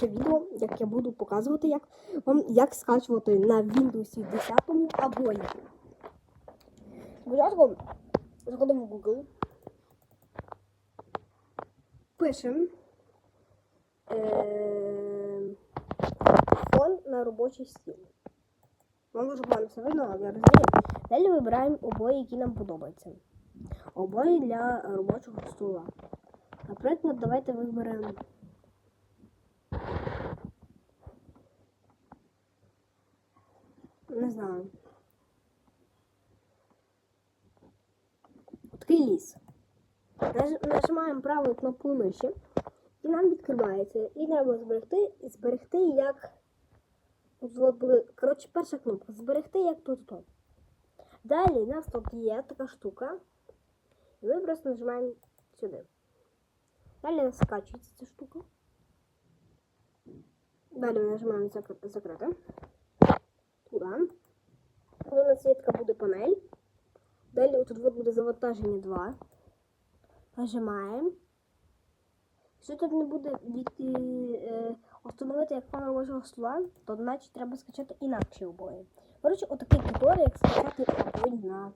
дивитися відео, як я буду показувати, як вам як скачувати на Windows 10 обої. Спочатку заходимо в Google. Пишемо е, фон на робочий стіл. Вам дуже погано все видно, але я розумію. Далі вибираємо обої, які нам подобаються. Обої для робочого стула. Наприклад, давайте виберемо. Не знаю. Такий ліс. Наж- Нажимаємо праву кнопку миші, і нам відкривається. І треба зберегти, зберегти як. Коротше, перша кнопка. Зберегти як тут то. Далі у нас тут є така штука. І ми просто нажимаємо сюди. Далі нас скачується ця штука. Далі ми нажимаємо закрити. Тут у нас є така буде панель. Далі тут от буде завантаження 2. Нажимаємо. Якщо тут не буде від, е, встановити як фон робочого стола, то значить треба скачати інакші обої. Коротше, отакий туторіал, як скачати обої на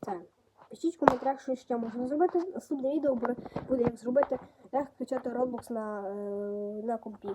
це. Пишіть в коментарях, що ще можна зробити. Наступне відео буде, буде як зробити, як скачати Roblox на, е, на компі.